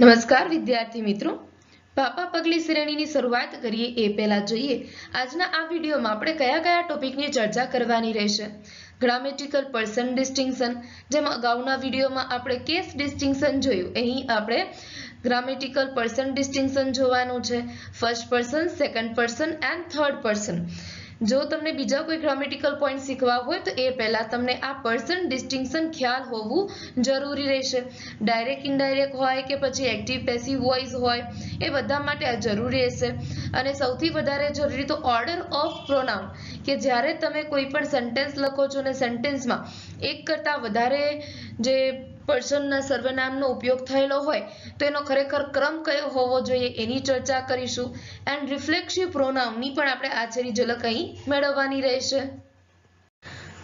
નમસ્કાર, વિદ્યાર્થી મિત્રો. પાપા પગલી શ્રેણીની શરૂઆત કરીએ એ પહેલા જોઈએ. આજના આ વિડીયોમાં આપણે કયા કયા ટોપિકની ચર્ચા કરવાની રહેશે? ગ્રામેટિકલ પર્સન ડિસ્ટિંક્શન જેમ અગાઉના વિડીયોમાં આપણે કેસ ડિસ્ટિંક્શન જોયું. અહીં આપણે ગ્રામેટિકલ પર્સન ડિસ્ટિંક્શન જોવાનું છે. First person second person and third person જો તમને બીજા કોઈ ગ્રામેટિકલ પોઈન્ટ શીખવા હોય, તો એ પહેલાં તમને આ પર્સન ડિસ્ટિંક્શન ખ્યાલ હોવું જરૂરી રહેશે. ડાયરેક્ટ ઇનડાયરેક્ટ હોય કે પછી એક્ટિવ પેસિવ વોઇસ હોય, એ બધા માટે આ જરૂરી રહેશે. અને સૌથી વધારે જરૂરી તો ઓર્ડર ઓફ પ્રોનાઉન કે જ્યારે તમે કોઈ પણ સેન્ટેન્સ લખો છો ને સેન્ટેન્સમાં એક કરતાં વધારે જે પર્સનના સર્વનામનો ઉપયોગ થયેલો હોય, તો એનો ખરેખર ક્રમ કયો હોવો જોઈએ એની ચર્ચા કરીશું. એન્ડ રિફ્લેક્સિવ પ્રોનાઉનની પણ આપણે આછેરી ઝલક અહીં મેળવવાની રહેશે.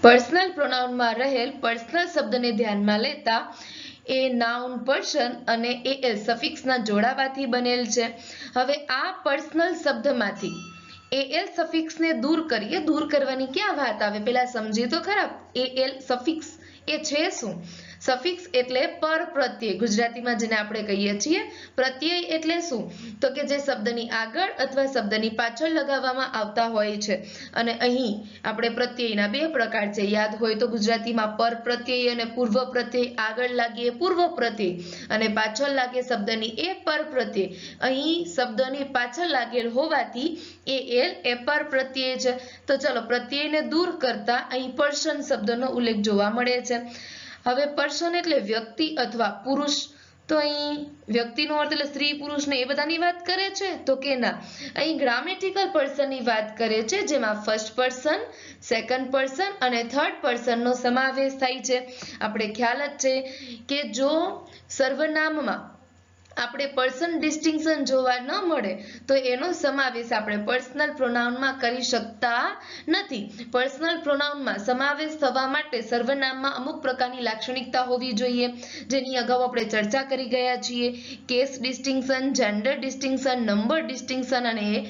પર્સનલ પ્રોનાઉનમાં રહેલ પર્સનલ શબ્દને ધ્યાનમાં લેતા, એ નાઉન પર્સન અને એ એલ સફિક્સના જોડાવાથી બનેલ છે. હવે આ પર્સનલ શબ્દમાંથી, એ એલ સફિક્સને દૂર કરીએ, દૂર કરવાની ક્યાં વાત આવે? પેલા સમજીએ તો ખરાબ એ એલ સફિક્સ એ છે શું? સફિક્સ એટલે પર પ્રત્યય. ગુજરાતીમાં જેને આપણે કહીએ છીએ, પ્રત્યય એટલે શું? તો કે જે શબ્દની આગળ અથવા શબ્દની પાછળ લગાવવામાં આવતા હોય છે. અને અહીં આપણે પ્રત્યયના બે પ્રકાર છે. યાદ હોય તો ગુજરાતીમાં પર પ્રત્યય અને પૂર્વ પ્રત્યય, આગળ લાગીએ પૂર્વ પ્રત્યય અને પાછળ લાગે શબ્દની એ પર પ્રત્યય. અહીં શબ્દની પાછળ લાગેલ હોવાથી એ એલ એ પર પ્રત્યય છે. તો ચલો પ્રત્યયને દૂર કરતા અહીં પર્સન શબ્દનો ઉલ્લેખ જોવા મળે છે. હવે પર્સન એટલે વ્યક્તિ અથવા પુરુષ. તો અહીં વ્યક્તિનો અર્થ એટલે સ્ત્રી, પુરુષ ને એ બધાની વાત કરે છે? તો કે ના. અહીં ગ્રામેટિકલ પર્સનની વાત કરે છે, જેમાં ફર્સ્ટ પર્સન સેકન્ડ પર્સન અને થર્ડ પર્સનનો સમાવેશ થાય છે. આપણે ખ્યાલ જ છે કે જો સર્વનામમાં આપણે પર્સન ડિસ્ટિંક્શન જોવા ન મળે, તો એનો સમાવેશ આપણે પર્સનલ પ્રોનાઉનમાં કરી શકતા નથી. પર્સનલ પ્રોનાઉનમાં સમાવેશ થવા માટે સર્વનામમાં અમુક પ્રકારની લાક્ષણિકતા હોવી જોઈએ. જેની અગાઉ આપણે ચર્ચા કરી ગયા છીએ. Case distinction gender distinction number distinction અને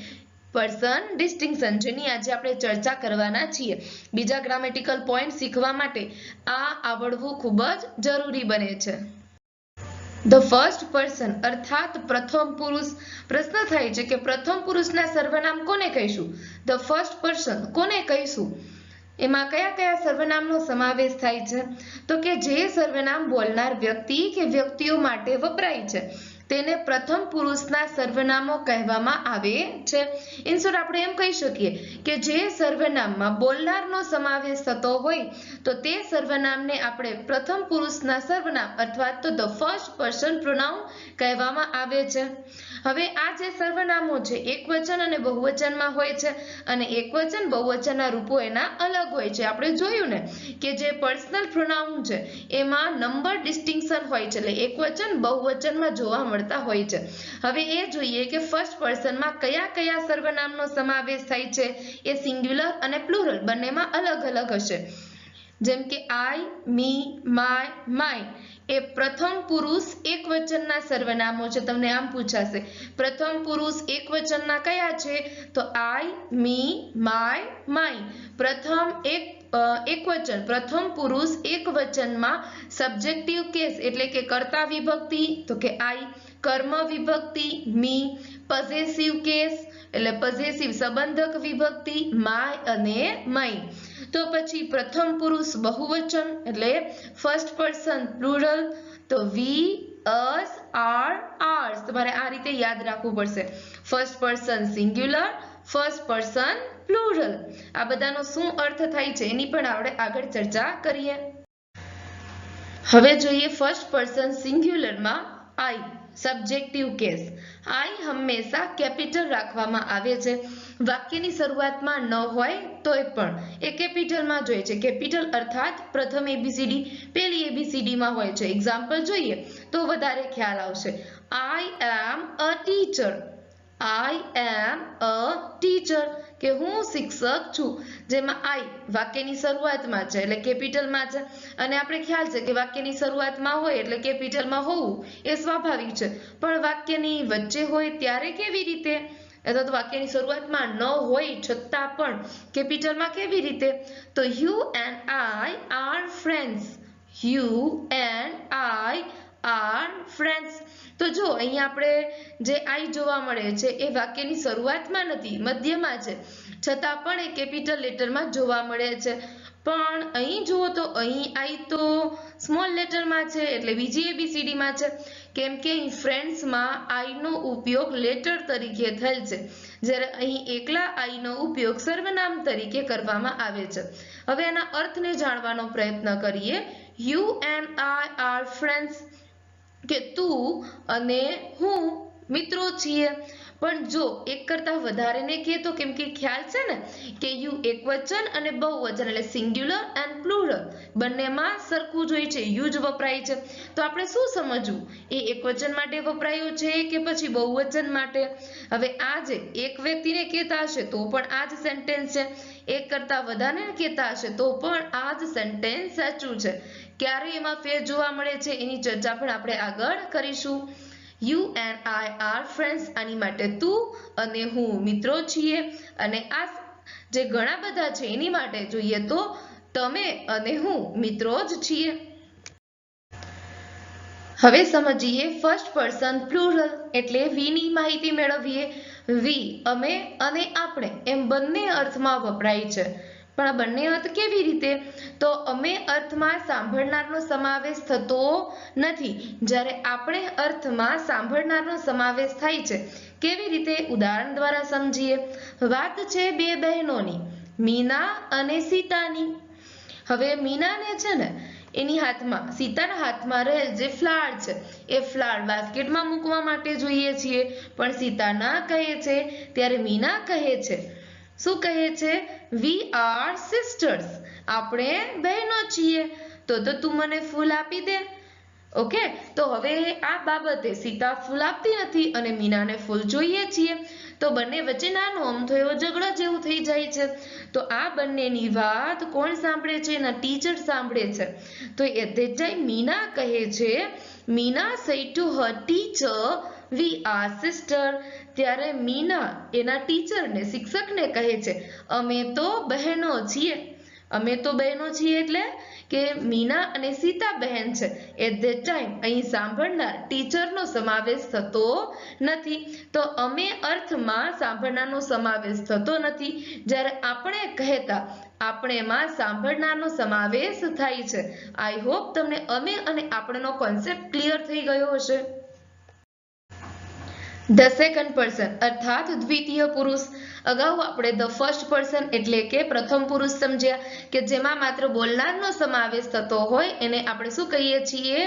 પર્સન ડિસ્ટિંક્શન જેની આજે આપણે ચર્ચા કરવાના છીએ. બીજા ગ્રામેટિકલ પોઈન્ટ શીખવા માટે આ આવડવું ખૂબ જ જરૂરી બને છે. ધ ફર્સ્ટ પર્સન અર્થાત પ્રથમ પુરુષ, પ્રશ્ન થાય છે કે પ્રથમ પુરુષના સર્વનામ કોને કહીશું? ધ ફર્સ્ટ પર્સન કોને કહીશું? એમાં કયા કયા સર્વનામનો સમાવેશ થાય છે? તો કે જે સર્વનામ બોલનાર વ્યક્તિ કે વ્યક્તિઓ માટે વપરાય છે. તેને પ્રથમ પુરુષના સર્વનામો કહેવામાં આવે છે. ઇન આપણે એમ કહી શકીએ કે જે સર્વનામમાં બોલનારનો સમાવેશ થતો હોય, તો તે સર્વનામને આપણે પ્રથમ પુરુષના સર્વનામ અથવા તો ધ ફર્સ્ટ પર્સન પ્રોનાઉન કહેવામાં આવે છે. હવે આ જે સર્વનામો છે, એકવચન અને બહુવચનમાં હોય છે અને એકવચન, બહુવચનના રૂપો એના અલગ હોય છે. આપણે જોયું ને કે જે પર્સનલ પ્રોનાઉન છે, એમાં નંબર ડિસ્ટિંક્શન હોય છે, એટલે એકવચન, બહુવચનમાં જોવા મળતા હોય છે. હવે એ જોઈએ કે ફર્સ્ટ પર્સનમાં કયા કયા સર્વનામનો સમાવેશ થાય છે? એ સિંગ્યુલર અને પ્લુરલ બંનેમાં અલગ અલગ હશે. જેમ કે આઈ, મી, માય માય. એ પ્રથમ પુરુષ એકવચનના સર્વનામો છે. તમને આમ પૂછાશે, પ્રથમ પુરુષ એકવચનના કયા છે? તો આઈ, મી, માય માય. પ્રથમ એક એકવચન પ્રથમ પુરુષ એકવચનમાં સબ્જેક્ટિવ કેસ એટલે કે કર્તા વિભક્તિ, તો કે આઈ, કર્મ વિભક્તિ, મી પોઝેસિવ કેસ એટલે પોઝેસિવ સંબંધક વિભક્તિ, માય અને મય. તો પછી પ્રથમ પુરુષ બહુવચન એટલે ફર્સ્ટ પર્સન પ્લુરલ તો વી અસ આર આર્સ તમારે આ રીતે યાદ રાખવું પડશે. First person singular first person plural આ બધાનો શું અર્થ થાય છે એની પણ આપણે આગળ ચર્ચા કરીએ. હવે જોઈએ ફર્સ્ટ પર્સન સિંગ્યુલરમાં આઈ સબ્જેક્ટિવ કેસ આઈ હંમેશા કેપિટલ રાખવામાં આવે છે. વાક્યની શરૂઆતમાં ન હોય તોય પણ. એ કેપિટલમાં જોઈએ છે. કેપિટલ અર્થાત પ્રથમ એબીસીડી પેલી એબીસીડીમાં હોય છે. એક્ઝામ્પલ જોઈએ તો વધારે ખ્યાલ આવશે. આઈ એમ a teacher I M a teacher કે હું શિક્ષક છું. જેમાં આઈ વાક્યની શરૂઆતમાં છે, એટલે કેપિટલમાં છે. અને આપણે ખ્યાલ છે કે વાક્યની શરૂઆતમાં હોય એટલે કેપિટલમાં હોવું એ સ્વાભાવિક છે. પણ વાક્યની વચ્ચે હોય ત્યારે કેવી રીતે? અથવા તો વાક્યની શરૂઆતમાં ન હોય છતાં પણ કેપિટલમાં કેવી રીતે? તો you and I are friends you and I are friends. તો જો અહીંયા આપણે જે આઈ જોવા મળે છે, એ વાક્યની શરૂઆતમાં નથી, મધ્યમાં છે. છતાં પણ એ કેપિટલ લેટરમાં જોવા મળે છે. પણ અહીં જુઓ તો અહીં આઈ તો સ્મોલ લેટરમાં છે, એટલે બીજી એબીસીડીમાં છે. કેમ કે અહીં ફ્રેન્ડ્સમાં આઈનો ઉપયોગ લેટર તરીકે થયેલ છે. જ્યારે અહીં એકલા આઈનો ઉપયોગ સર્વનામ તરીકે કરવામાં આવે છે. હવે આના અર્થને જાણવાનો પ્રયત્ન કરીએ. You and I are friends. કે તું અને હું મિત્રો છીએ. પણ જો એક કરતા વધારે ને કહે તો કેમ કે ખ્યાલ છે ને કે યુ એકવચન અને બહુવચન એટલે સિંગ્યુલર એન્ડ પ્લુરલ. બંનેમાં સરખું જ છે, યુ જ વપરાય છે. તો આપણે શું સમજવું? એ એકવચન માટે વપરાયું છે કે પછી બહુવચન માટે? હવે આ જે એક વ્યક્તિને કહેતા હશે તો પણ આ જ સેન્ટેન્સ છે. એક કરતા વધારે કહેતા હશે તો પણ આ જ સેન્ટેન્સ સાચું છે. ક્યારે એમાં ફેર જોવા મળે છે એની ચર્ચા પણ આપણે આગળ કરીશું. You and I are friends આની માટે તું અને હું મિત્રો છીએ. અને આ જે ઘણા બધા છે એની માટે જોઈએ તો તમે અને હું મિત્રો જ છીએ. હવે સમજીએ ફર્સ્ટ પર્સન પ્લુરલ એટલે વીની માહિતી મેળવીએ. વી અમે અને આપણે એમ બંને અર્થમાં વપરાય છે. પણ આ બંને અર્થ કેવી રીતે? તો અમે અર્થમાં સાંભળનારનો સમાવેશ થતો નથી. જ્યારે આપણે અર્થમાં સાંભળનારનો સમાવેશ થાય છે, કેવી રીતે? ઉદાહરણ દ્વારા સમજીએ. વાત છે બે બહેનોની, મીના અને સીતાની. હવે મીનાને છે ને, એની હાથમાં, સીતાના હાથમાં રહેલ જે ફ્લાવર છે, એ ફ્લાવર બાસ્કેટમાં મૂકવા માટે જોઈએ છીએ. પણ સીતા ના કહે છે. ત્યારે મીના કહે છે શું કહે છે? વી આર સિસ્ટર્સ આપણે બહેનો છીએ. તો તો તું મને ફૂલ આપી દે. ઓકે? તો હવે આ બાબતે સીતા ફૂલ આપતી નથી અને મીનાને ફૂલ જોઈએ છીએ. તો બંને વચ્ચે નાનો આમ એવો ઝઘડો જેવું થઈ જાય છે. તો આ બંનેની વાત કોણ સાંભળે છે એના ટીચર સાંભળે છે? તો એ જાય મીના કહે છે. Meena say to her teacher we are sister. ત્યારે મીના એના ટીચરને, શિક્ષકને કહે છે, અમે તો બહેનો છીએ. અમે તો બહેનો છીએ એટલે કે મીના અને સીતા બહેન છે. એટ ધેટ ટાઈમ અહીં સાંભળનાર ટીચરનો સમાવેશ થતો નથી. તો અમે અર્થમાં સાંભળનારનો સમાવેશ થતો નથી. જ્યારે આપણે કહેતા આપણેમાં સાંભળનારનો સમાવેશ થાય છે. આઈ હોપ તમને અમે અને આપણેનો કોન્સેપ્ટ ક્લિયર થઈ ગયો હશે. ધ સેકન્ડ પર્સન અર્થાત દ્વિતીય પુરુષ. અગાઉ આપણે ધ ફર્સ્ટ પર્સન એટલે કે પ્રથમ પુરુષ સમજ્યા કે જેમાં માત્ર બોલનારનો સમાવેશ થતો હોય, એને આપણે શું કહીએ છીએ?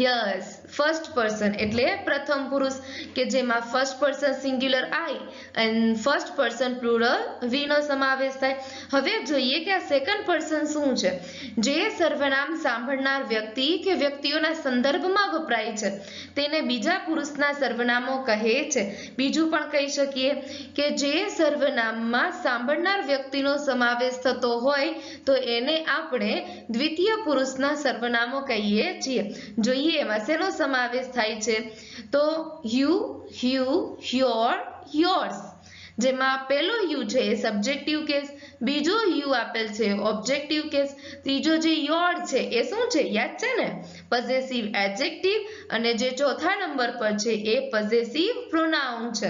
યસ ફર્સ્ટ પર્સન એટલે પ્રથમ પુરુષ, કે જેમાં first person singular I and first person plural we નો સમાવેશ થાય. હવે જોઈએ કે આ સેકન્ડ પર્સન શું છે? જે સર્વનામ સાંભળનાર વ્યક્તિ કે વ્યક્તિઓના સંદર્ભમાં વપરાય છે. તેને બીજા પુરુષના સર્વનામો કહે છે. બીજું પણ કહી શકીએ કે જે સર્વનામમાં સાંભળનાર વ્યક્તિનો સમાવેશ થતો હોય, તો એને આપણે દ્વિતીય પુરુષના સર્વનામો કહીએ છીએ. જોઈએ. એમાં શેનો સમાવેશ થાય છે? તો યુ હ્યુ હ્યોર યોર્સ. જેમાં પહેલો યુ છે એ સબ્જેક્ટિવ કેસ, બીજો યુ આપેલ છે ઓબ્જેક્ટિવ કેસ, ત્રીજો જે યોર છે એ શું છે? યાદ છે ને? પોઝેસિવ એડજેક્ટિવ અને જે ચોથા નંબર પર છે એ પોઝેસિવ પ્રોનાઉન છે.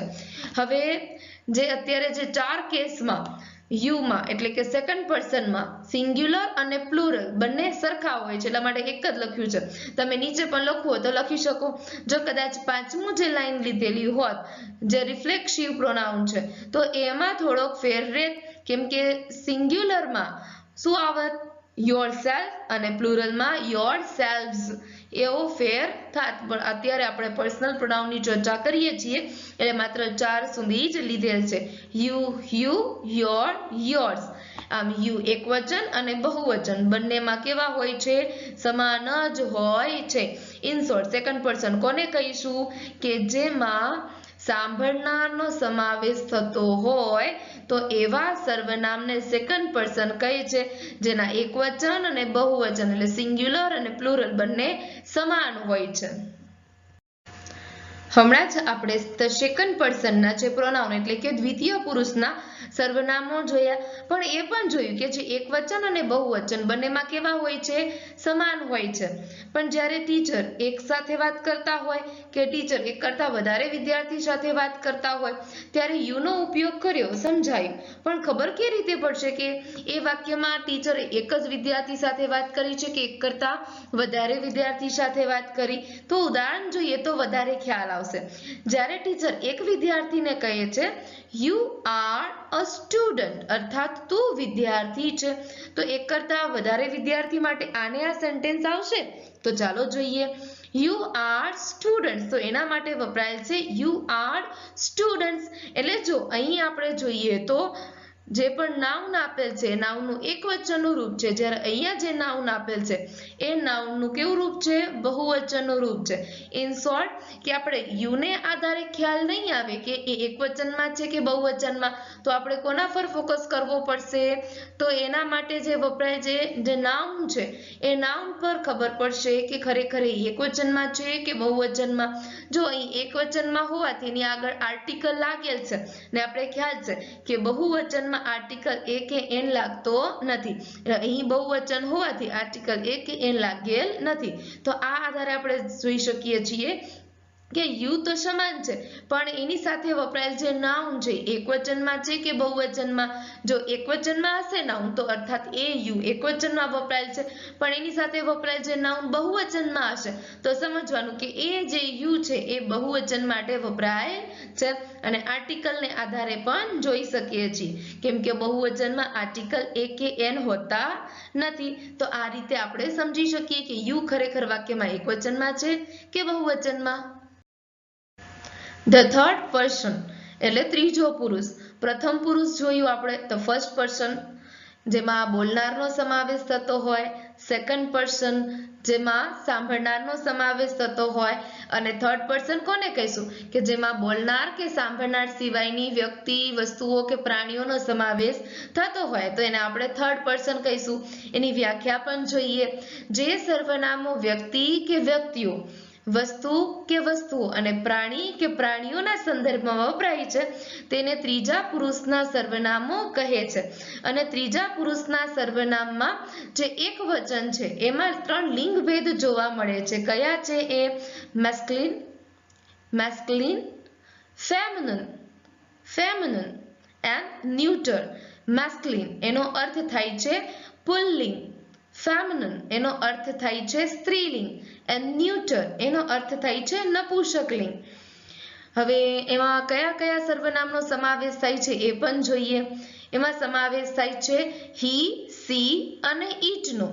હવે જે અત્યારે જે ચાર કેસમાં યુમાં, એટલે કે સેકન્ડ પર્સનમાં સિંગ્યુલર અને પ્લુરલ બંને સરખા હોય છે, એટલા માટે એક જ લખ્યું છે. તમે નીચે પણ લખવું હોય તો લખી શકો. જો કદાચ પાંચમું જે લાઈન લીધેલી હોત, જે રિફ્લેક્સિવ પ્રોનાઉન છે, તો એમાં થોડોક ફેર રહેત કેમ કે સિંગ્યુલરમાં શું આવત? યોર સેલ્ફ અને પ્લુરલમાં યોર એવો ફેર થાત. પણ અત્યારે આપણે પર્સનલ પ્રોનાઉનની ચર્ચા કરીએ છીએ. એટલે માત્ર ચાર સુધી જ લીધેલ છે. યુ યુ યોર યોર્સ આમ યુ એકવચન અને બહુવચન. બંનેમાં કેવા હોય છે? સમાન જ હોય છે. ઇન શોર્ટ સેકન્ડ પર્સન કોને કહીશું? કે જેમાં સાંભળનારનો સમાવેશ થતો હોય તો એવા સર્વનામને સેકન્ડ પર્સન કહે છે, જેના એકવચન અને બહુવચન એટલે સિંગ્યુલર અને પ્લુરલ બંને સમાન હોય છે. હમણાં જ આપણે સેકન્ડ પર્સનના જે પ્રોનાઉન એટલે કે દ્વિતીય પુરુષના સર્વનામો જોયા. પણ એ પણ જોયું કે જે એકવચન અને બહુવચન બંનેમાં કેવા હોય છે? સમાન હોય છે. પણ જ્યારે ટીચર એક સાથે વાત કરતા હોય કે ટીચર એક કરતાં વધારે વિદ્યાર્થી સાથે વાત કરતા હોય, ત્યારે યુનો ઉપયોગ કર્યો, સમજાયું. પણ ખબર કે રીતે પડશે કે એ વાક્યમાં ટીચરે એક જ વિદ્યાર્થી સાથે વાત કરી છે કે એક કરતાં વધારે વિદ્યાર્થી સાથે વાત કરી? તો ઉદાહરણ જોઈએ તો વધારે ખ્યાલ આવશે. જ્યારે ટીચર એક વિદ્યાર્થીને કહે છે યુ આર અ સ્ટુડન્ટ અર્થાત તું વિદ્યાર્થી છે. તો એક કરતાં વધારે વિદ્યાર્થી માટે આને આ સેન્ટેન્સ આવશે? તો ચાલો જોઈએ. યુ આર સ્ટુડન્ટ્સ તો એના માટે વપરાયેલ છે. યુ આર સ્ટુડન્ટ્સ એટલે જો અહીં આપણે જોઈએ તો જે પણ નાઉન આપેલ છે નાઉનનું એકવચનનું રૂપ છે. જ્યારે અહીંયા જે નાઉન આપેલ છે, એ નાઉનનું કેવું રૂપ છે? બહુવચનનું રૂપ છે. ઇન શોર્ટ કે આપણે યુને આધારે ખ્યાલ નહીં આવે કે એ એકવચનમાં છે કે બહુવચનમાં, તો આપણે કોના પર ફોકસ કરવો પડશે? તો એના માટે જે વપરાય છે, જે નાઉન છે, એ નાઉન પર ખબર પડશે કે ખરેખર એ એકવચનમાં છે કે બહુવચનમાં. જો અહીં એકવચનમાં હોવાથી એની આગળ આર્ટિકલ લાગેલ છે, ને આપણે ખ્યાલ છે કે બહુવચનમાં આર્ટિકલ એ કે એન લાગતો નથી. અહીં બહુવચન હોવાથી આર્ટિકલ એ કે એન લાગેલ નથી. તો આ આધારે આપણે જોઈ શકીએ છીએ કે યુ તો સમાન છે. પણ એની સાથે વપરાયેલ જે નાઉન છે, એકવચનમાં છે કે બહુવચનમાં? જો એકવચનમાં હશે નાઉન તો અર્થાત એ યુ એકવચનમાં વપરાયેલ છે. પણ એની સાથે વપરાયેલ જે નાઉન બહુવચનમાં હશે, તો સમજવાનું કે એ જે યુ છે, એ બહુવચન માટે વપરાય છે. અને આર્ટિકલને આધારે પણ જોઈ શકીએ છીએ. કેમ કે બહુવચનમાં આર્ટિકલ એ કે એન હોતા નથી. તો આ રીતે આપણે સમજી શકીએ કે યુ ખરેખર વાક્યમાં એકવચનમાં છે કે બહુવચનમાં? ધ થર્ડ પર્સન એટલે ત્રીજો પુરુષ. પ્રથમ પુરુષ જોયું આપણે, તો ફર્સ્ટ પર્સન જેમાં બોલનારનો સમાવેશ થતો હોય. સેકન્ડ પર્સન જેમાં સાંભળનારનો સમાવેશ થતો હોય. અને થર્ડ પર્સન કોને કહીશું? કે જેમાં બોલનાર કે સાંભળનાર સિવાયની વ્યક્તિ, વસ્તુઓ કે પ્રાણીઓનો સમાવેશ થતો હોય. તો એને આપણે થર્ડ પર્સન કહીશું. એની વ્યાખ્યા પણ જોઈએ. જે સર્વનામો વ્યક્તિ કે વ્યક્તિઓ વસ્તુ કે વસ્તુઓ અને પ્રાણી કે પ્રાણીઓના સંદર્ભમાં વપરાય છે, તેને ત્રીજા પુરુષના સર્વનામો કહે છે. અને ત્રીજા પુરુષના સર્વનામમાં જે એક વચન છે, એમાં ત્રણ લિંગ ભેદ જોવા મળે છે. કયા છે એ? મેસ્કલિન મેસ્કલિન ફેમનન ફેમનન એન્ડ ન્યુટર મેસ્કલિન એનો અર્થ થાય છે પુલ્લિંગ. ફેમિનન એનો અર્થ થાય છે સ્ત્રીલિંગ એન્ડ ન્યુટર એનો અર્થ થાય છે નપુંસકલિંગ. હવે એમાં કયા કયા સર્વનામનો સમાવેશ થાય છે એ પણ જોઈએ. એમાં સમાવેશ થાય છે હી સી અને ઈટનો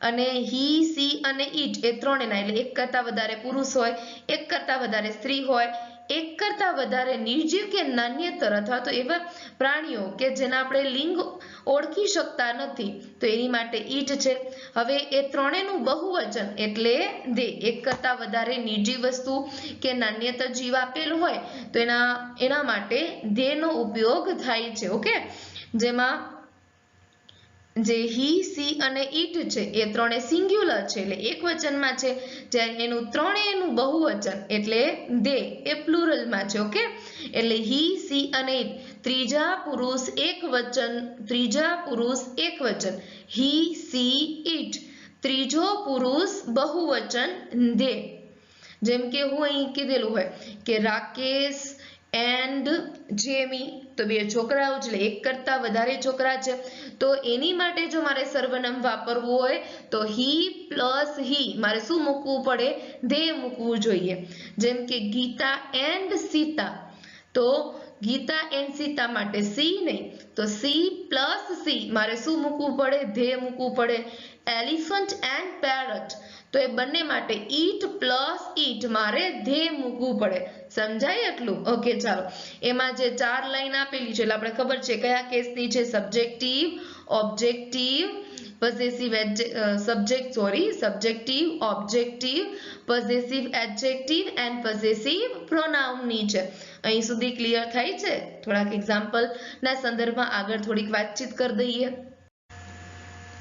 અને હી સી અને ઈટ એ ત્રણેના એટલે એક કરતાં વધારે પુરુષ હોય, એક કરતાં વધારે સ્ત્રી હોય એક કરતાં વધારે નિર્જીવ કે નાન્યતર અથવા તો એવા પ્રાણીઓ કે જેના આપણે લિંગ ઓળખી શકતા નથી, તો એની માટે ઈટ છે. હવે એ ત્રણેયનું બહુવચન એટલે દે. એક કરતાં વધારે નિર્જીવ વસ્તુ કે નાન્યતર જીવ આપેલું હોય, તો એના એના માટે દેનો ઉપયોગ થાય છે, ઓકે? જેમાં જે હી, સી અને ઈટ છે, એ ત્રણે સિંગ્યુલર છે, એટલે એક વચનમાં છે, જ્યારે એનું ત્રણેયનું બહુવચન, એટલે દે, એ પ્લુરલમાં છે, ઓકે? એટલે હી, સી અને ઈટ, ત્રીજા પુરુષ એક વચન, ત્રીજા પુરુષ એક વચન, હી, સી, ઈટ, ત્રીજો પુરુષ બહુવચન, દે. જેમ કે હું અહીં કીધેલું હોય કે રાકેશ એન્ડ જેમી તો બે છોકરાઓ એટલે એક કરતા વધારે છોકરા છે. તો એની માટે જો મારે સર્વનામ વાપરવું હોય, તો હી પ્લસ હી મારે શું મૂકવું પડે? ધે મૂકવું જોઈએ. જેમ કે ગીતા એન્ડ સીતા. તો ગીતા એન્ડ સીતા માટે સી નહીં, તો સી પ્લસ સી. મારે શું મૂકવું પડે? ધે મૂકવું પડે. એલિફન્ટ એન્ડ પેરટ તો એ બંને માટે ઈટ પ્લસ ઈટ, મારે ધે મૂકવું પડે. સમજાય એટલું? ઓકે, ચાલો. એમાં જે ચાર લાઈન આપેલી છે એટલે આપણે ખબર છે કયા કેસની છે? Subjective, objective, possessive subject, sorry, subjective, objective, possessive adjective and possessive પ્રોનાઉનની છે. અહીં સુધી ક્લિયર થાય છે? થોડાક એક્ઝામ્પલના સંદર્ભમાં આગળ થોડીક વાતચીત કરી દઈએ.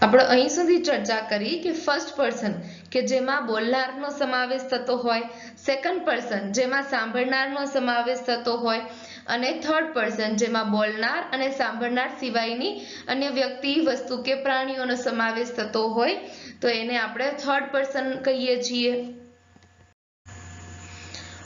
આપણે અહીં સુધી ચર્ચા કરી કે ફર્સ્ટ પર્સન કે જેમાં બોલનારનો સમાવેશ થતો હોય સેકન્ડ પર્સન જેમાં સાંભળનારનો સમાવેશ થતો હોય, અને થર્ડ પર્સન જેમાં બોલનાર અને સાંભળનાર સિવાયની અન્ય વ્યક્તિ, વસ્તુ કે પ્રાણીઓનો સમાવેશ થતો હોય, તો એને આપણે થર્ડ પર્સન કહીએ છીએ.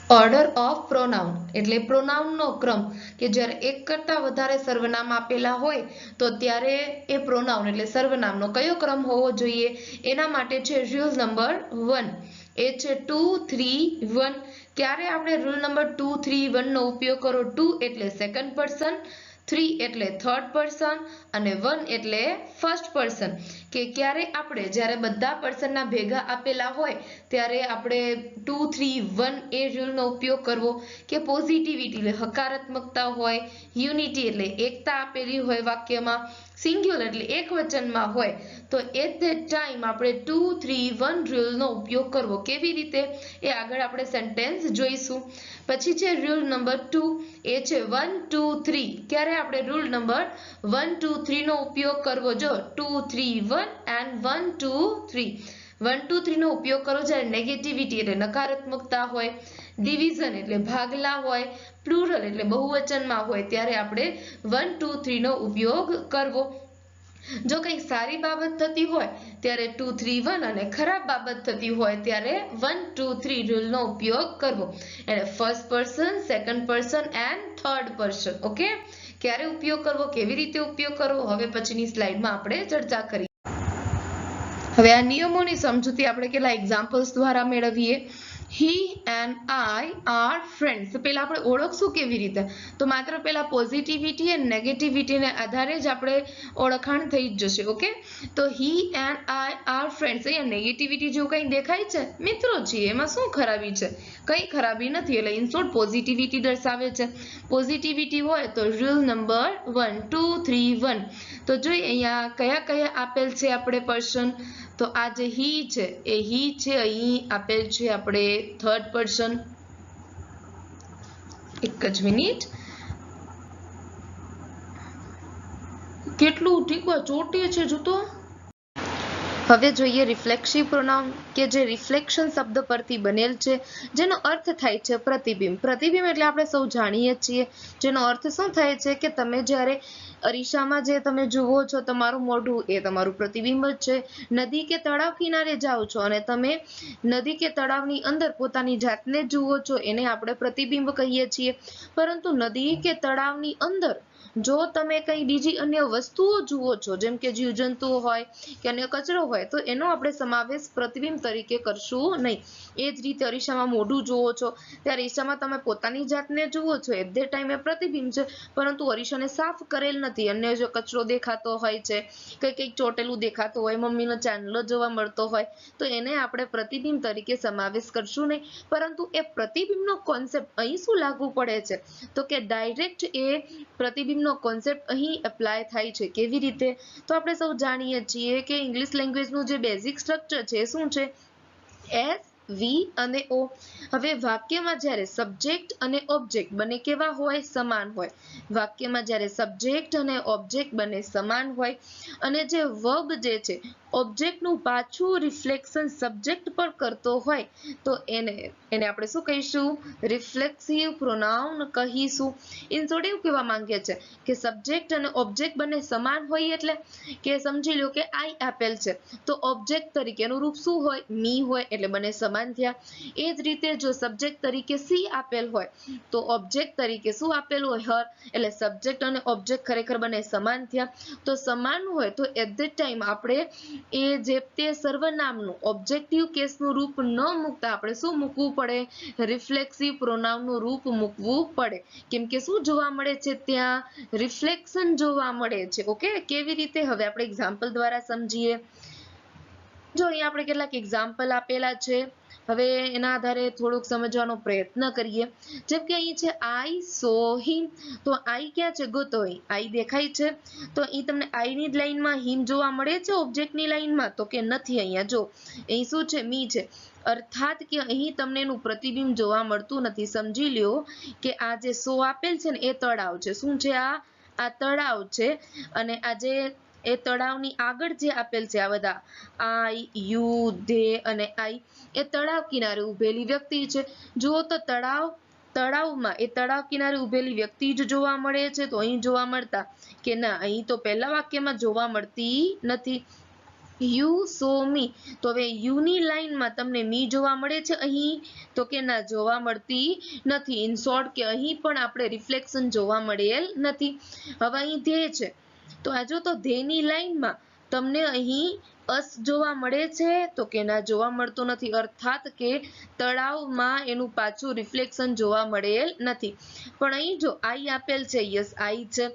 ઓર્ડર ઓફ પ્રોનાઉન એટલે પ્રોનાઉનનો ક્રમ કે જ્યારે એક કરતાં વધારે સર્વનામ આપેલા હોય, તો ત્યારે એ પ્રોનાઉન એટલે સર્વનામનો કયો ક્રમ હોવો જોઈએ? એના માટે છે રૂલ નંબર વન એ છે ટુ થ્રી વન ક્યારે આપણે રૂલ નંબર ટુ થ્રી વનનો ઉપયોગ કરો? ટુ એટલે સેકન્ડ પર્સન થ્રી એટલે થર્ડ પર્સન અને વન એટલે ફર્સ્ટ પર્સન કે ક્યારે આપણે, જ્યારે બધા પર્સનના ભેગા આપેલા હોય, ત્યારે આપણે ટુ થ્રી વન એ રૂલનો ઉપયોગ કરવો. કે પોઝિટિવિટી એટલે હકારાત્મકતા હોય યુનિટી એટલે એકતા આપેલી હોય વાક્યમાં. સિંગ્યુલર એટલે એક વચનમાં હોય, તો એટ ધેટ ટાઈમ આપણે ટુ થ્રી વન રૂલનો ઉપયોગ કરવો. કેવી રીતે? એ આગળ આપણે સેન્ટેન્સ જોઈશું. પછી છે રૂલ નંબર ટુ એ છે વન ટુ થ્રી ક્યારે આપણે રૂલ નંબર વન ટુ થ્રીનો ઉપયોગ કરવો? જો two three one and one two three one two થ્રીનો ઉપયોગ કરો જ્યારે નેગેટિવિટી એટલે નકારાત્મકતા હોય ડિવિઝન એટલે ભાગલા હોય, પ્લુરલ એટલે બહુવચનમાં હોય, ત્યારે આપણે વન, ટુ, થ્રીનો ઉપયોગ કરવો. જો કંઈક સારી બાબત થતી હોય, ત્યારે ટુ, થ્રી, વન અને ખરાબ બાબત થતી હોય, ત્યારે વન, ટુ, થ્રી રૂલનો ઉપયોગ કરવો. એટલે first person, second person and third person, okay? ક્યારે ઉપયોગ કરવો, કેવી રીતે ઉપયોગ કરવો, હવે પછીની સ્લાઇડમાં આપણે ચર્ચા કરીએ. હવે આ નિયમોની સમજૂતી આપણે કેટલા એક્ઝામ્પલ્સ દ્વારા મેળવીએ. He and I are friends પહેલાં આપણે ઓળખશું કેવી રીતે? તો માત્ર પહેલાં પોઝિટિવિટી અને નેગેટિવિટીને આધારે જ આપણે ઓળખાણ થઈ જ જશે ઓકે તો he and I are friends અહીંયા નેગેટિવિટી જેવું કંઈ દેખાય છે? મિત્રો છીએ એમાં શું ખરાબી છે? કંઈ ખરાબી નથી, એટલે ઇનશોર્ટ પોઝિટિવિટી દર્શાવે છે. પોઝિટિવિટી હોય તો rule number one two three one તો જોઈએ અહીંયા કયા કયા આપેલ છે આપણે પર્સન તો આ જે હી છે, એ હી છે, અહીં આપેલ છે આપણે થર્ડ પર્સન એક જ મિનિટ. કેટલું ટીકવા ચોટીએ છે જૂતો હવે જોઈએ રિફ્લેક્સિવ પ્રોનાઉન કે જે રિફ્લેક્શન શબ્દ પરથી બનેલ છે, જેનો અર્થ થાય છે પ્રતિબિંબ. પ્રતિબિંબ એટલે આપણે સૌ જાણીએ છીએ. જેનો અર્થ શું થાય છે કે તમે જ્યારે અરીસામાં જે તમે જુઓ છો, તમારું મોઢું એ તમારું પ્રતિબિંબ જ છે. નદી કે તળાવ કિનારે જાઓ છો અને તમે નદી કે તળાવની અંદર પોતાની જાતને જુઓ છો, એને આપણે પ્રતિબિંબ કહીએ છીએ. પરંતુ નદી કે તળાવની અંદર જો તમે કંઈ બીજી અન્ય વસ્તુઓ જુઓ છો, જેમ કે જીવજંતુઓ હોય કે અન્ય કચરો હોય, તો એનો આપણે સમાવેશ પ્રતિબિંબ તરીકે કરશું નહીં. એ જ રીતે અરીસામાં મોઢું જુઓ છો, ત્યારે અરીસામાં તમે પોતાની જાતને જુઓ છો એટ ધ ટાઈમે પ્રતિબિંબ છે, પરંતુ અરીસાને સાફ કરેલ નથી. અન્ય જો કચરો દેખાતો હોય છે, કંઈ કંઈક ચોટેલું દેખાતું હોય, મમ્મીનો ચાંદલો જોવા મળતો હોય, તો એને આપણે પ્રતિબિંબ તરીકે સમાવેશ કરશું નહીં. પરંતુ એ પ્રતિબિંબનો કોન્સેપ્ટ અહીં શું લાગુ પડે છે? તો કે ડાયરેક્ટ એ પ્રતિબિંબનો કોન્સેપ્ટ અહીં એપ્લાય થાય છે. કેવી રીતે? તો આપણે સૌ જાણીએ છીએ કે ઇંગ્લિશ લેંગ્વેજનું જે બેઝિક સ્ટ્રક્ચર છે, શું છે? એસ વી અને ઓ હવે વાક્યમાં જ્યારે સબ્જેક્ટ અને ઓબ્જેક્ટ બંને કેવા હોય? સમાન હોય. વાક્યમાં જ્યારે સબ્જેક્ટ અને ઓબ્જેક્ટ બંને સમાન હોય. અને જે વર્બ જે છે ઓબ્જેક્ટનું પાછું રિફ્લેક્શન સબ્જેક્ટ પર કરતો હોય, તો એને એને આપણે શું કહીશું? રિફ્લેક્સિવ પ્રોનાઉન કહીશું. ઇન શોર્ટ એવું કહેવા માંગે છે કે સબ્જેક્ટ અને ઓબ્જેક્ટ બંને સમાન હોય એટલે કે સમજી લો કે આઈ આપેલ છે. તો ઓબ્જેક્ટ તરીકેનું રૂપ શું હોય? મી હોય, એટલે બંને સમાન થયા. એ જ રીતે જો સબ્જેક્ટ તરીકે સી આપેલ હોય, તો ઓબ્જેક્ટ તરીકે શું આપેલું હોય? હર એટલે સબ્જેક્ટ અને ઓબ્જેક્ટ ખરેખર બંને સમાન થયા. તો સમાન હોય તો એટ ધ ટાઈમ આપણે એ જે તે સર્વનામનું ઓબ્જેક્ટિવ કેસનું રૂપ ન મૂકતા આપણે શું મૂકવું પડે? રિફ્લેક્સિવ પ્રોનાઉનનું રૂપ મૂકવું પડે. કેમ કે શું જોવા મળે છે ત્યાં? રિફ્લેક્શન જોવા મળે છે. ઓકે? કેવી રીતે? હવે આપણે એક્ઝામ્પલ દ્વારા સમજીએ. જો અહીંયા આપણે કેટલાક એક્ઝામ્પલ આપેલા છે. હવે એના આધારે થોડુંક સમજવાનો પ્રયત્ન કરીએ. જેમ કે અહીં છે, આઈ સો હિમ તો આઈ ક્યાં છે? ગોતોય આઈ દેખાય છે. તો અહીં તમને આઈની જ લાઈનમાં હિમ જોવા મળે છે ઓબ્જેક્ટની લાઈનમાં? તો કે નથી અહીંયા. જો, અહીં શું છે? મી છે. અર્થાત કે અહીં તમને એનું પ્રતિબિંબ જોવા મળતું નથી. સમજી લ્યો કે આ જે સો આપેલ છે ને, એ તળાવ છે. શું છે આ? આ તળાવ છે. અને આ જે એ તળાવની આગળ જે આપેલ છે આ બધા, આઈ, યુ, ધે અને આઈ, એ તળાવ કિનારે ઉભેલી વ્યક્તિ છે. જુઓ તો તળાવ, તળાવમાં એ તળાવ કિનારે ઉભેલી વ્યક્તિ જ જોવા મળે છે, તો અહીં જોવા મળતા કે ના, અહીં તો પહેલા વાક્યમાં જોવા મળતી નથી. You, so, me. તો હવે યુની લાઇનમાં તમને મી જોવા મળે છે અહીં, તો કે ના, જોવા મળતી નથી. ઇન શોર્ટ કે અહીં પણ આપણે રિફ્લેક્શન જોવા મળેલ નથી. હવે અહીં ધ્યેય છે. તો આ જો તો ધ્યેયની લાઈનમાં તમને અહીં અસ જોવા મળે છે. તો કે ના જોવા મળતો નથી. અર્થાત કે તળાવમાં એનું પાછું રિફ્લેક્શન જોવા મળેલ નથી. પણ અહીં જો આઈ આપેલ છે યસ આઈ છે.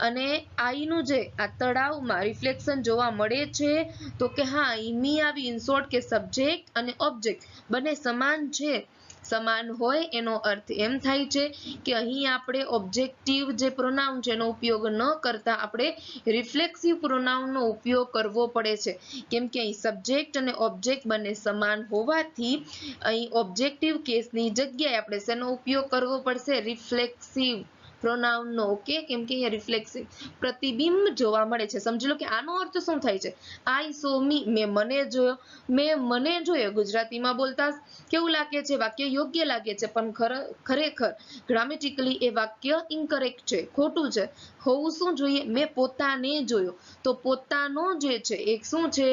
અને આઈ નું જે આ તળાવમાં રિફ્લેક્શન જોવા મળે છે, તો કે હા અહીં મી આવી ઇન્સોર્ટ કે સબ્જેક્ટ અને ઓબ્જેક્ટ બંને સમાન છે. સમાન હોય એનો અર્થ એમ થાય છે કે અહીં આપણે ઓબ્જેક્ટિવ જે પ્રોનાઉન છે એનો ઉપયોગ ન કરતા આપણે રિફ્લેક્સિવ પ્રોનાઉનનો ઉપયોગ કરવો પડે છે. કેમ કે અહીં સબ્જેક્ટ અને ઓબ્જેક્ટ બંને સમાન હોવાથી અહીં ઓબ્જેક્ટિવ કેસની જગ્યાએ આપણે શેનો ઉપયોગ કરવો પડશે? રિફ્લેક્સિવ પ્રોનાઉનનો ઓકે કેમ કે અહીંયા રિફ્લેક્સિવ પ્રતિબિંબ જોવા મળે છે. સમજી લો કે આનો અર્થ શું થાય છે? આઈ સો મી મેં મને જોયો. મેં મને જોયો. ગુજરાતીમાં બોલતા કેવું લાગે છે? વાક્ય યોગ્ય લાગે છે, પણ ખર- ખરેખર ગ્રામેટિકલી એ વાક્ય ઇન્કરેક્ટ છે, ખોટું છે. હોવું શું જોઈએ? મેં પોતાને જોયો. તો પોતાનો જે છે એ શું છે?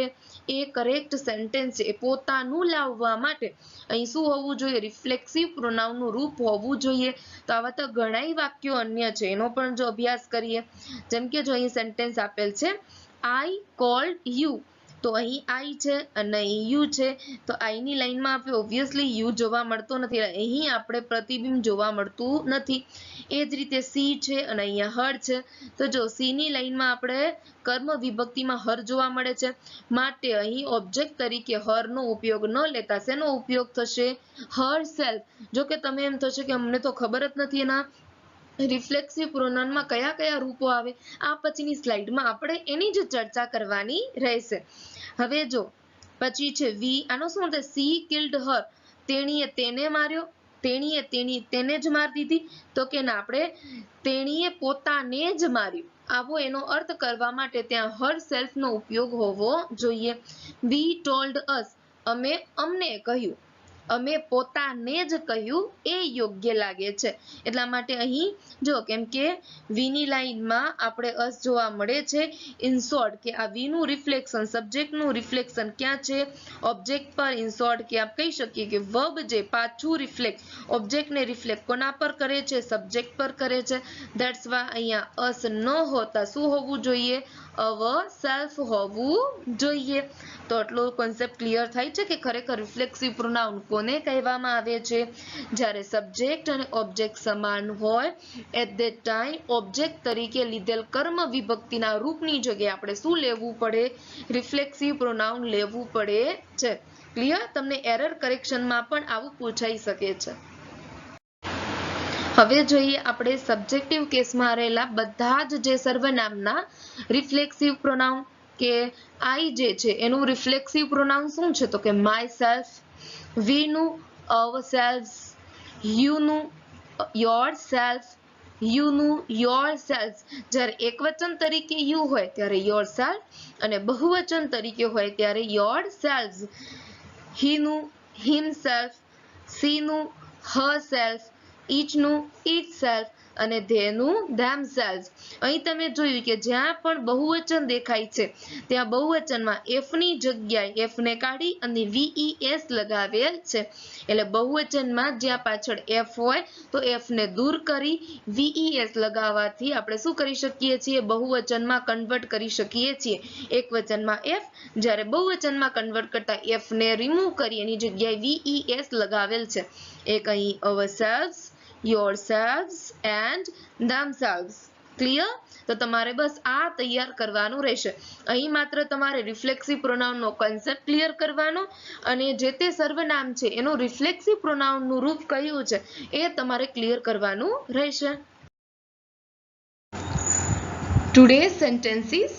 એ કરેક્ટ સેન્ટેન્સ છે. એ પોતાનું લાવવા માટે. અહીં શું હોવું જોઈએ? રિફ્લેક્સિવ પ્રોનાઉનનું રૂપ હોવું જોઈએ. તો આવા તો ઘણાય વાક્યો અન્ય છે. એનો પણ જો અભ્યાસ કરીએ, જેમ કે જો અહીં સેન્ટેન્સ આપેલ છે આઈ કોલ્ડ યુ તો અહીં આઈ છે અને અહીં યુ છે. તો આઈની લાઈનમાં આપણે ઓબ્વિયસલી યુ જોવા મળતો નથી. અહીં આપણે પ્રતિબિંબ જોવા મળતું નથી. એ જ રીતે સી છે અને અહીંયા હર છે. તો જો સીની લાઈનમાં આપણે કર્મ વિભક્તિમાં હર જોવા મળે છે. માટે અહીં ઓબ્જેક્ટ તરીકે હરનો ઉપયોગ ન લેતા શેનો ઉપયોગ થશે? Herself. જો કે તમે એમ થશે કે અમને તો ખબર જ નથી એના રિફ્લેક્સિવ પ્રોનાનમાં કયા કયા રૂપો આવે. આ પછીની સ્લાઇડમાં આપણે એની જ ચર્ચા કરવાની રહેશે. હવે જો, પછી છે, વી આનો શું છે સી કિલ્ડ હર તેણીએ તેને માર્યો, તેણીએ તેણી તેને જ મારી દીધી. તો કે ના, આપણે તેણીએ પોતાને જ માર્યું. આવો એનો અર્થ કરવા માટે ત્યાં હર સેલ્ફનો ઉપયોગ હોવો જોઈએ. વી ટોલ્ડ અસ અમે અમને કહ્યું. અમે પોતાને જ કહ્યું, એ યોગ્ય લાગે છે. એટલા માટે અહીં જો કેમ કે વીની લાઈનમાં આપણે અસ જોવા મળે છે ઇન કે આ વીનું રિફ્લેક્શન, સબ્જેક્ટનું રિફ્લેક્શન ક્યાં છે? ઓબ્જેક્ટ પર ઇન કે આપ કહી શકીએ કે વર્બ જે પાછું રિફ્લેક્ટ, ઓબ્જેક્ટને રિફ્લેક્ટ કોના પર કરે છે? સબ્જેક્ટ પર કરે છે. દેટ્સ વા અહીંયા અસ ન હોતા શું હોવું જોઈએ? અવ સેલ્ફ હોવું જોઈએ. તો આટલો કોન્સેપ્ટ ક્લિયર થાય છે કે ખરેખર રિફ્લેક્સિવ પ્રોનાઉન કોને કહેવામાં આવે છે. જ્યારે સબ્જેક્ટ અને ઓબ્જેક્ટ સમાન હોય એટ ધેટ ટાઈમ ઓબ્જેક્ટ તરીકે લીધેલ કર્મ વિભક્તિના રૂપની જગ્યાએ આપણે શું લેવું પડે? રિફ્લેક્સિવ પ્રોનાઉન લેવું પડે છે. ક્લિયર તમને એરર કરેક્શનમાં પણ આવું પૂછાઈ શકે છે. હવે જોઈએ આપણે સબ્જેક્ટિવ કેસમાં રહેલા બધા જ જે સર્વનામના રિફ્લેક્સિવ પ્રોનાઉન કે આઈ જે છે, એનું રિફ્લેક્સિવ પ્રોનાઉન શું છે? તો કે માય સેલ્ફ વીનું અવર સેલ્ફ યુનું યોર સેલ્ફ યુનું યોર સેલ્ફ જ્યારે એકવચન તરીકે યુ હોય ત્યારે યોર સેલ્ફ અને બહુવચન તરીકે હોય ત્યારે યોર સેલ્ફ હીનું હિમસેલ્ફ સીનું હર સેલ્ફ ઈચનું ઈચ સેલ્ફ અને ધેનું ધેમસેલ્સ. અહીં તમે જોયું કે જ્યાં પણ બહુવચન દેખાય છે, ત્યાં બહુવચનમાં એફની જગ્યાએ એફ ને કાઢી અને વીઈએસ લગાવેલ છે. એટલે બહુવચનમાં જ્યાં પાછળ એફ હોય, તો એફ ને દૂર કરી વીઈએસ લગાવવાથી આપણે શું કરી શકીએ છીએ? બહુવચનમાં કન્વર્ટ કરી શકીએ છીએ. એક વચનમાં એફ જ્યારે બહુવચનમાં કન્વર્ટ કરતા એફ ને રિમૂવ કરી એની જગ્યાએ વીઈએસ લગાવેલ છે. એક અહીં ourselves yourselves and themselves. Clear તો તમારે બસ આ તૈયાર કરવાનું રહેશે. અહીં માત્ર તમારે રિફ્લેક્સિવ પ્રોનાઉનનો કન્સેપ્ટ ક્લિયર કરવાનો અને જે તે સર્વનામ છે, એનું રિફ્લેક્સિવ પ્રોનાઉનનું રૂપ કયું છે, એ તમારે ક્લિયર કરવાનું રહેશે. Today sentences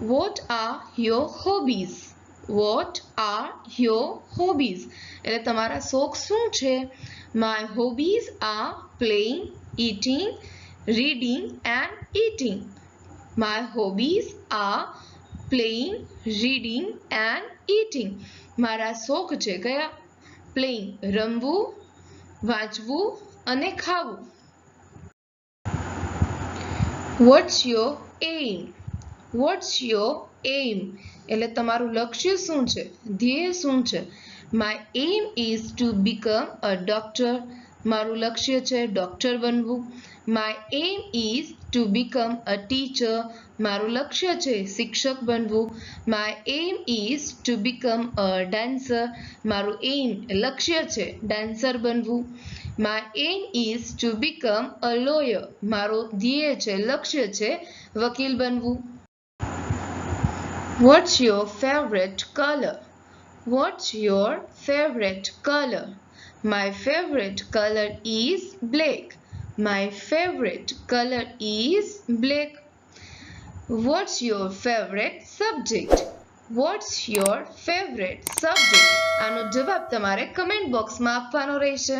what are your your What are your hobbies? એટલે તમારા શોખ શું છે My hobbies are playing, eating, reading and eating. My hobbies are playing, reading and eating. મારા શોખ છે કયા પ્લેઇંગ રમવું વાંચવું અને ખાવું what's your aim what's your aim એટલે તમારું લક્ષ્ય શું છે? ધ્યેય શું છે? My aim is to become a doctor મારું લક્ષ્ય છે ડોક્ટર બનવું. My aim is to become a teacher મારું લક્ષ્ય છે શિક્ષક બનવું. My aim is to become a dancer મારું એમ લક્ષ્ય છે ડાન્સર બનવું. My aim is to become a lawyer મારો ધ્યેય છે, લક્ષ્ય છે વકીલ બનવું. what's your favourite colour what's your favourite colour my favourite colour is black my favourite colour is black what's your favourite subject what's your favourite subject આનો જવાબ તમારે કમેન્ટ બોક્સમાં આપવાનો રહેશે